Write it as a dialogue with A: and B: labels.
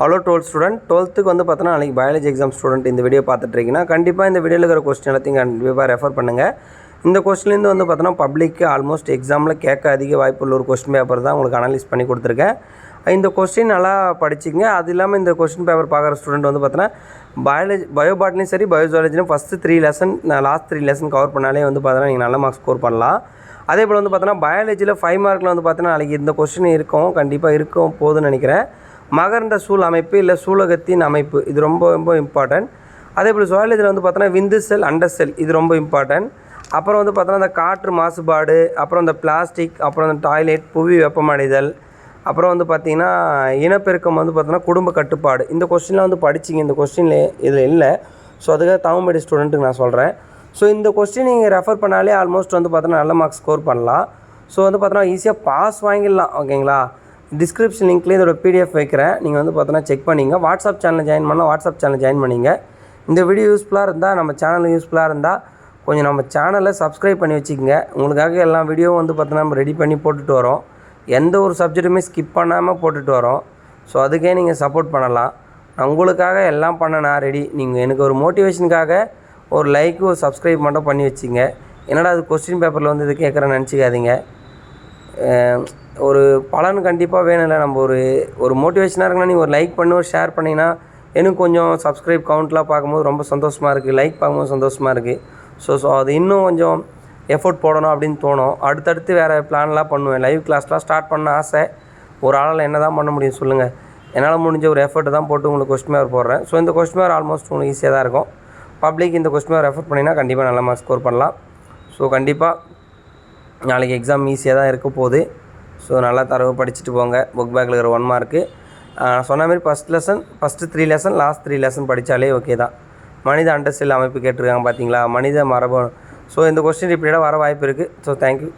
A: Hello twelfth student டுவெல்த்துக்கு வந்து பார்த்தோன்னா நாளைக்கு பயாலஜி எக்ஸாம் ஸ்டூடெண்ட் இந்த வீடியோ பார்த்துட்ருக்கீங்கன்னா கண்டிப்பாக இந்த வீடியோவில் இருக்கிற கொஸ்டின் எல்லாத்தையும் கண்டிப்பாக ரெஃபர் பண்ணுங்கள் இந்த கொஸ்டின்லேருந்து வந்து பார்த்தோன்னா பப்ளிக்கு ஆல்மோஸ்ட் எக்ஸாமில் கேட்க அதிக வாய்ப்புள்ள ஒரு கொஸ்டின் பேப்பர் தான் உங்களுக்கு அனலைஸ் பண்ணி கொடுத்துருக்கேன். இந்த கொஸ்டின் நல்லா படிச்சிங்க அது இல்லாமல் இந்த கொஸ்டின் பேப்பர் பார்க்குற ஸ்டூடெண்ட் வந்து பார்த்தோன்னா பயாலஜி பயோபாட்லையும் சரி பயோஜாலஜிலும் first three lesson last three lesson cover பண்ணாலே வந்து பார்த்தோன்னா நீங்கள் நல்ல மார்க் ஸ்கோர் பண்ணலாம். அதே போல் வந்து பார்த்தோன்னா பயாலஜியில் ஃபைவ் மார்க்கில் வந்து பார்த்தோன்னா நாளைக்கு இந்த கொஸ்டின் இருக்கும். கண்டிப்பாக இருக்கும் போதுன்னு நினைக்கிறேன். மகர்ந்த சூழ் அமைப்பு இல்லை சூலகத்தின் அமைப்பு. இது ரொம்ப ரொம்ப இம்பார்ட்டன்ட் அதே போல் சுவாலஜியில் வந்து பார்த்தோன்னா விந்து செல் அண்டர் செல் இது ரொம்ப இம்பார்ட்டன்ட் அப்புறம் வந்து பார்த்தோன்னா இந்த காற்று மாசுபாடு அப்புறம் இந்த பிளாஸ்டிக் அப்புறம் இந்த டாய்லெட் புவி வெப்பமடைதல் அப்புறம் வந்து பார்த்திங்கன்னா இனப்பெருக்கம் வந்து பார்த்தோன்னா குடும்ப கட்டுப்பாடு. இந்த கொஸ்டின்லாம் வந்து படிச்சிங்க இந்த கொஸ்டினில் இதில் இல்லை. ஸோ அதுக்காக தமிழ் மீடியம் ஸ்டூடெண்ட்டுக்கு நான் சொல்கிறேன் ஸோ இந்த கொஸ்டின் நீங்கள் ரெஃபர் பண்ணாலே ஆல்மோஸ்ட் வந்து பார்த்தோன்னா நல்ல மார்க்ஸ் ஸ்கோர் பண்ணலாம். ஸோ வந்து பார்த்தோன்னா ஈஸியாக பாஸ் வாங்கிடலாம் ஓகேங்களா டிஸ்கிரிப்ஷன் லிங்க்லேயே இதோட பிடிஎஃப் வைக்கிறேன். நீங்கள் வந்து பார்த்தோன்னா செக் பண்ணிங்க. வாட்ஸ்அப் சேனலில் ஜாயின் பண்ணால் வாட்ஸ்அப் சேனல் ஜாயின் பண்ணிங்க. இந்த வீடியோ யூஸ்ஃபுல்லாக இருந்தால் நம்ம சேனல் யூஸ்ஃபுல்லாக இருந்தால் கொஞ்சம் நம்ம சேனலை சப்ஸ்கிரைப் பண்ணி வச்சுக்கோங்க. உங்களுக்காக எல்லா வீடியோவும் வந்து பார்த்தோன்னா நம்ம ரெடி பண்ணி போட்டுட்டு வரோம். எந்த ஒரு சப்ஜெக்ட்டுமே ஸ்கிப் பண்ணாமல் போட்டுட்டு வரோம். ஸோ அதுக்கே நீங்கள் சப்போர்ட் பண்ணலாம். நான் உங்களுக்காக எல்லாம் பண்ண நான் ரெடி நீங்கள் எனக்கு ஒரு மோட்டிவேஷனுக்காக ஒரு லைக் ஒரு சப்ஸ்கிரைப் மட்டும் பண்ணி வச்சுங்க என்னடா அது கொஸ்டின் பேப்பரில் வந்து இது கேட்குறேன்னு நினச்சிக்காதீங்க. ஒரு பலன் கண்டிப்பாக வேணும்ல. நம்ம ஒரு ஒரு மோட்டிவேஷனாக இருக்குன்னா நீங்கள் ஒரு லைக் பண்ணி ஒரு ஷேர் பண்ணிங்கன்னா எனக்கு கொஞ்சம் சப்ஸ்கிரைப் கவுண்ட்லாம் பார்க்கும்போது ரொம்ப சந்தோஷமாக இருக்குது லைக் பார்க்கும்போது சந்தோஷமாக இருக்குது ஸோ ஸோ அது இன்னும் கொஞ்சம் எஃபோர்ட் போடணும் அப்படின்னு தோணும். அடுத்தடுத்து வேறு பிளான்லாம் பண்ணுவேன். லைவ் கிளாஸ்லாம் ஸ்டார்ட் பண்ண ஆசை. ஒரு ஆளால் என்ன தான் பண்ண முடியும் சொல்லுங்கள் என்னால் முடிஞ்ச ஒரு எஃபர்ட் தான் போட்டு உங்களுக்கு கொஸ்டின் மேர் போடுறேன். ஸோ இந்த கொஸ்டின் மேர் ஆல்மோஸ்ட் உங்களுக்கு ஈஸியாக தான் இருக்கும். பப்ளிக் இந்த கொஸ்டின் மேர் ரெஃபர் பண்ணிங்கன்னா கண்டிப்பாக நல்ல மார்க் ஸ்கோர் பண்ணலாம். ஸோ கண்டிப்பாக நாளைக்கு எக்ஸாம் ஈஸியாக தான் இருக்க போகுது. ஸோ நல்லா தரவு படிச்சுட்டு போங்க. புக் பேக்கில் இருக்கிற ஒன் மார்க்கு சொன்ன மாதிரி first lesson first three lesson last three lesson படித்தாலே ஓகே தான். மனித அண்டர்ஸ்டில் அமைப்பு கேட்டிருக்காங்க பார்த்தீங்களா மனித மரபு ஸோ இந்த கொஸ்டின் ரிப்பீட்டாக வர வாய்ப்பு இருக்குது ஸோ தேங்க்யூ